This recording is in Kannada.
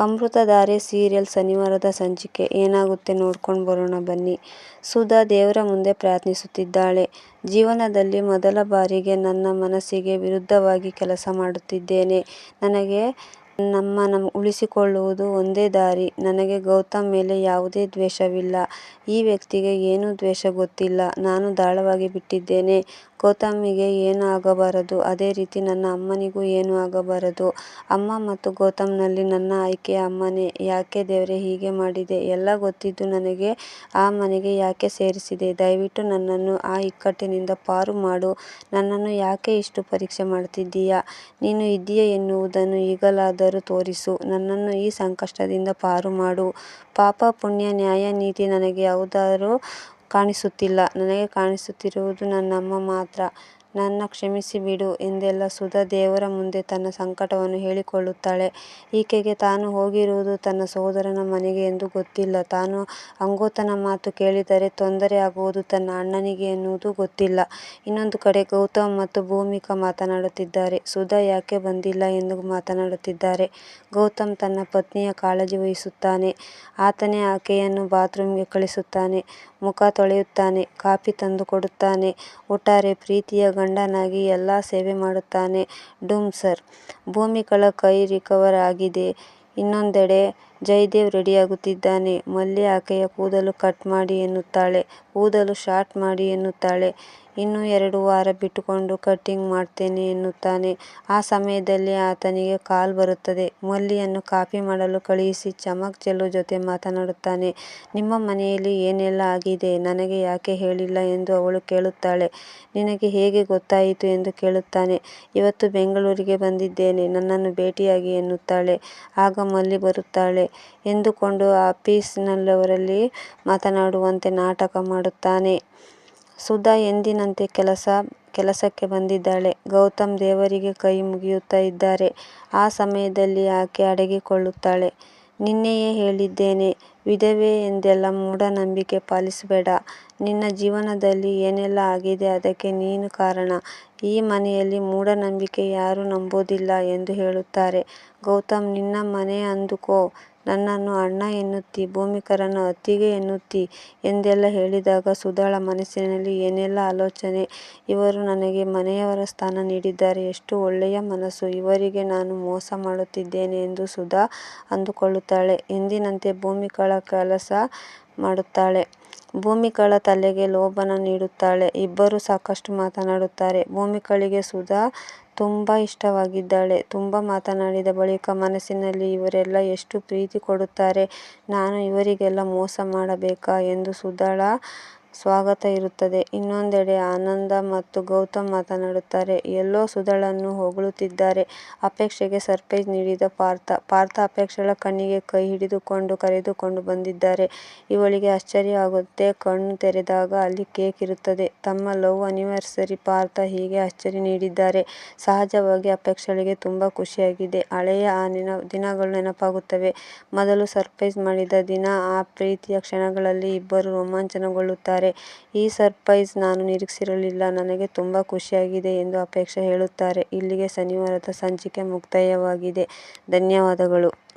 ಅಮೃತಧಾರೆ ಸೀರಿಯಲ್ ಶನಿವಾರದ ಸಂಚಿಕೆ ಏನಾಗುತ್ತೆ ನೋಡ್ಕೊಂಡು ಬರೋಣ ಬನ್ನಿ. ಸುಧಾ ದೇವರ ಮುಂದೆ ಪ್ರಾರ್ಥಿಸುತ್ತಿದ್ದಾಳೆ. ಜೀವನದಲ್ಲಿ ಮೊದಲ ಬಾರಿಗೆ ನನ್ನ ಮನಸ್ಸಿಗೆ ವಿರುದ್ಧವಾಗಿ ಕೆಲಸ ಮಾಡುತ್ತಿದ್ದೇನೆ. ನನಗೆ ನಮ್ಮನ ಉಳಿಸಿಕೊಳ್ಳುವುದು ಒಂದೇ ದಾರಿ. ನನಗೆ ಗೌತಮ್ ಮೇಲೆ ಯಾವುದೇ ದ್ವೇಷವಿಲ್ಲ. ಈ ವ್ಯಕ್ತಿಗೆ ಏನೂ ದ್ವೇಷ ಗೊತ್ತಿಲ್ಲ. ನಾನು ದಾಳವಾಗಿ ಬಿಟ್ಟಿದ್ದೇನೆ. ಗೌತಮ್ಗೆ ಏನು ಆಗಬಾರದು ಅದೇ ರೀತಿ ನನ್ನ ಅಮ್ಮನಿಗೂ ಏನೂ ಆಗಬಾರದು. ಅಮ್ಮ ಮತ್ತು ಗೌತಮ್ನಲ್ಲಿ ನನ್ನ ಆಯ್ಕೆಯ ಅಮ್ಮನೇ. ಯಾಕೆ ದೇವರೇ ಹೀಗೆ ಮಾಡಿದೆ. ಎಲ್ಲ ಗೊತ್ತಿದ್ದು ನನಗೆ ಆ ಮನೆಗೆ ಯಾಕೆ ಸೇರಿಸಿದೆ. ದಯವಿಟ್ಟು ನನ್ನನ್ನು ಆ ಇಕ್ಕಟ್ಟಿನಿಂದ ಪಾರು ಮಾಡು. ನನ್ನನ್ನು ಯಾಕೆ ಇಷ್ಟು ಪರೀಕ್ಷೆ ಮಾಡ್ತಿದ್ದೀಯಾ. ನೀನು ಇದ್ದೀಯ ಎನ್ನುವುದನ್ನು ಈಗಲಾದರೂ ತೋರಿಸು. ನನ್ನನ್ನು ಈ ಸಂಕಷ್ಟದಿಂದ ಪಾರು ಮಾಡು. ಪಾಪ ಪುಣ್ಯ ನ್ಯಾಯ ನೀತಿ ನನಗೆ ಯಾವುದಾದರೂ ಕಾಣಿಸುತ್ತಿಲ್ಲ. ನನಗೆ ಕಾಣಿಸುತ್ತಿರುವುದು ನನ್ನಮ್ಮ ಮಾತ್ರ. ನನ್ನ ಕ್ಷಮಿಸಿಬಿಡು ಎಂದೆಲ್ಲ ಸುಧಾ ದೇವರ ಮುಂದೆ ತನ್ನ ಸಂಕಟವನ್ನು ಹೇಳಿಕೊಳ್ಳುತ್ತಾಳೆ. ಈಕೆಗೆ ತಾನು ಹೋಗಿರುವುದು ತನ್ನ ಸಹೋದರನ ಮನೆಗೆ ಎಂದು ಗೊತ್ತಿಲ್ಲ. ತಾನು ಅಂಗೋತನ ಮಾತು ಕೇಳಿದರೆ ತೊಂದರೆ ಆಗುವುದು ತನ್ನ ಅಣ್ಣನಿಗೆ ಎನ್ನುವುದು ಗೊತ್ತಿಲ್ಲ. ಇನ್ನೊಂದು ಕಡೆ ಗೌತಮ್ ಮತ್ತು ಭೂಮಿಕಾ ಮಾತನಾಡುತ್ತಿದ್ದಾರೆ. ಸುಧಾ ಯಾಕೆ ಬಂದಿಲ್ಲ ಎಂದು ಮಾತನಾಡುತ್ತಿದ್ದಾರೆ. ಗೌತಮ್ ತನ್ನ ಪತ್ನಿಯ ಕಾಳಜಿ ವಹಿಸುತ್ತಾನೆ. ಆತನೇ ಆಕೆಯನ್ನು ಬಾತ್ರೂಮ್ಗೆ ಕಳಿಸುತ್ತಾನೆ. ಮುಖ ತೊಳೆಯುತ್ತಾನೆ. ಕಾಫಿ ತಂದು ಕೊಡುತ್ತಾನೆ, ಒಟ್ಟಾರೆ ಪ್ರೀತಿಯ ಗಂಡನಾಗಿ ಎಲ್ಲ ಸೇವೆ ಮಾಡುತ್ತಾನೆ. ಡುಮ್ ಸರ್. ಭೂಮಿಕಾಳ ಕೈ ರಿಕವರ್ ಆಗಿದೆ. ಇನ್ನೊಂದೆಡೆ ಜಯದೇವ್ ರೆಡಿಯಾಗುತ್ತಿದ್ದಾನೆ. ಮಲ್ಲಿ ಆಕೆಯ ಕೂದಲು ಕಟ್ ಮಾಡಿ ಎನ್ನುತ್ತಾಳೆ. ಕೂದಲು ಶಾರ್ಟ್ ಮಾಡಿ ಎನ್ನುತ್ತಾಳೆ. ಇನ್ನು ಎರಡು ವಾರ ಬಿಟ್ಟುಕೊಂಡು ಕಟಿಂಗ್ ಮಾಡ್ತೇನೆ ಎನ್ನುತ್ತಾನೆ. ಆ ಸಮಯದಲ್ಲಿ ಆತನಿಗೆ ಕಾಲ್ ಬರುತ್ತದೆ. ಮಲ್ಲಿಯನ್ನು ಕಾಫಿ ಮಾಡಲು ಕಳಿಸಿ ಚಮಕ್ ಚೆಲ್ಲು ಜೊತೆ ಮಾತನಾಡುತ್ತಾನೆ. ನಿಮ್ಮ ಮನೆಯಲ್ಲಿ ಏನೆಲ್ಲ ಆಗಿದೆ. ನನಗೆ ಯಾಕೆ ಹೇಳಿಲ್ಲ ಎಂದು ಅವಳು ಕೇಳುತ್ತಾಳೆ. ನಿನಗೆ ಹೇಗೆ ಗೊತ್ತಾಯಿತು ಎಂದು ಕೇಳುತ್ತಾನೆ. ಇವತ್ತು ಬೆಂಗಳೂರಿಗೆ ಬಂದಿದ್ದೇನೆ. ನನ್ನನ್ನು ಭೇಟಿಯಾಗಿ ಎನ್ನುತ್ತಾಳೆ. ಆಗ ಮಲ್ಲಿ ಬರುತ್ತಾಳೆ ಎಂದುಕೊಂಡು ಆಫೀಸಿನವರಲ್ಲಿ ಮಾತನಾಡುವಂತೆ ನಾಟಕ ಮಾಡುತ್ತಾನೆ. ಸುಧಾ ಎಂದಿನಂತೆ ಕೆಲಸ, ಕೆಲಸಕ್ಕೆ ಬಂದಿದ್ದಾಳೆ. ಗೌತಮ್ ದೇವರಿಗೆ ಕೈ ಮುಗಿಯುತ್ತಾ ಇದ್ದಾರೆ. ಆ ಸಮಯದಲ್ಲಿ ಆಕೆ ಅಡಗಿಕೊಳ್ಳುತ್ತಾಳೆ. ನಿನ್ನೆಯೇ ಹೇಳಿದ್ದೇನೆ. ವಿಧವೆ ಎಂದೆಲ್ಲ ಮೂಢನಂಬಿಕೆ ಪಾಲಿಸಬೇಡ. ನಿನ್ನ ಜೀವನದಲ್ಲಿ ಏನೆಲ್ಲ ಆಗಿದೆ ಅದಕ್ಕೆ ನೀನು ಕಾರಣ. ಈ ಮನೆಯಲ್ಲಿ ಮೂಢನಂಬಿಕೆ ಯಾರೂ ನಂಬೋದಿಲ್ಲ ಎಂದು ಹೇಳುತ್ತಾರೆ. ಗೌತಮ್, ನಿನ್ನ ಮನೆ ಅಂದುಕೋ. ನನ್ನನ್ನು ಅಣ್ಣ ಎನ್ನುತ್ತಿ, ಭೂಮಿಕರನ್ನು ಅತ್ತಿಗೆ ಎನ್ನುತ್ತಿ ಎಂದೆಲ್ಲ ಹೇಳಿದಾಗ ಸುಧಾಳ ಮನಸ್ಸಿನಲ್ಲಿ ಏನೆಲ್ಲ ಆಲೋಚನೆ. ಇವರು ನನಗೆ ಮನೆಯವರ ಸ್ಥಾನ ನೀಡಿದ್ದಾರೆ. ಎಷ್ಟು ಒಳ್ಳೆಯ ಮನಸ್ಸು. ಇವರಿಗೆ ನಾನು ಮೋಸ ಮಾಡುತ್ತಿದ್ದೇನೆ ಎಂದು ಸುಧಾ ಅಂದುಕೊಳ್ಳುತ್ತಾಳೆ. ಎಂದಿನಂತೆ ಭೂಮಿಕಳ ಕೆಲಸ ಮಾಡುತ್ತಾಳೆ. ಭೂಮಿಕಾಳ ತಲೆಗೆ ಲೋಭನ ನೀಡುತ್ತಾಳೆ. ಇಬ್ಬರು ಸಾಕಷ್ಟು ಮಾತನಾಡುತ್ತಾರೆ. ಭೂಮಿಕಳಿಗೆ ಸುಧಾ ತುಂಬಾ ಇಷ್ಟವಾಗಿದ್ದಾಳೆ. ತುಂಬಾ ಮಾತನಾಡಿದ ಬಳಿಕ ಮನಸ್ಸಿನಲ್ಲಿ ಇವರೆಲ್ಲ ಎಷ್ಟು ಪ್ರೀತಿ ಕೊಡುತ್ತಾರೆ. ನಾನು ಇವರಿಗೆಲ್ಲ ಮೋಸ ಮಾಡಬೇಕಾ ಎಂದು ಸುಧಾಳ ಸ್ವಾಗತ ಇರುತ್ತದೆ. ಇನ್ನೊಂದೆಡೆ ಆನಂದ ಮತ್ತು ಗೌತಮ್ ಮಾತನಾಡುತ್ತಾರೆ. ಎಲ್ಲೋ ಸುಧಳನ್ನು ಹೊಗಳುತ್ತಿದ್ದಾರೆ. ಅಪೇಕ್ಷೆಗೆ ಸರ್ಪ್ರೈಸ್ ನೀಡಿದ ಪಾರ್ಥ. ಪಾರ್ಥ ಅಪೇಕ್ಷಳ ಕಣ್ಣಿಗೆ ಕೈ ಹಿಡಿದುಕೊಂಡು ಕರೆದುಕೊಂಡು ಬಂದಿದ್ದಾರೆ. ಇವಳಿಗೆ ಆಶ್ಚರ್ಯ ಆಗುತ್ತೆ. ಕಣ್ಣು ತೆರೆದಾಗ ಅಲ್ಲಿ ಕೇಕ್ ಇರುತ್ತದೆ. ತಮ್ಮ ಲವ್ ಆನಿವರ್ಸರಿ ಪಾರ್ಥ ಹೀಗೆ ಆಶ್ಚರ್ಯ ನೀಡಿದ್ದಾರೆ. ಸಹಜವಾಗಿ ಅಪೇಕ್ಷಳಿಗೆ ತುಂಬಾ ಖುಷಿಯಾಗಿದೆ. ಹಳೆಯ ಆ ದಿನಗಳು ನೆನಪಾಗುತ್ತವೆ. ಮೊದಲು ಸರ್ಪ್ರೈಸ್ ಮಾಡಿದ ದಿನ. ಆ ಪ್ರೀತಿಯ ಕ್ಷಣಗಳಲ್ಲಿ ಇಬ್ಬರು ರೋಮಾಂಚನಗೊಳ್ಳುತ್ತಾರೆ. ಈ ಸರ್ಪ್ರೈಸ್ ನಾನು ನಿರೀಕ್ಷಿಸಿರಲಿಲ್ಲ. ನನಗೆ ತುಂಬಾ ಖುಷಿಯಾಗಿದೆ ಎಂದು ಅಪೇಕ್ಷಾ ಹೇಳುತ್ತಾರೆ. ಇಲ್ಲಿಗೆ ಶನಿವಾರದ ಸಂಚಿಕೆ ಮುಕ್ತಾಯವಾಗಿದೆ. ಧನ್ಯವಾದಗಳು.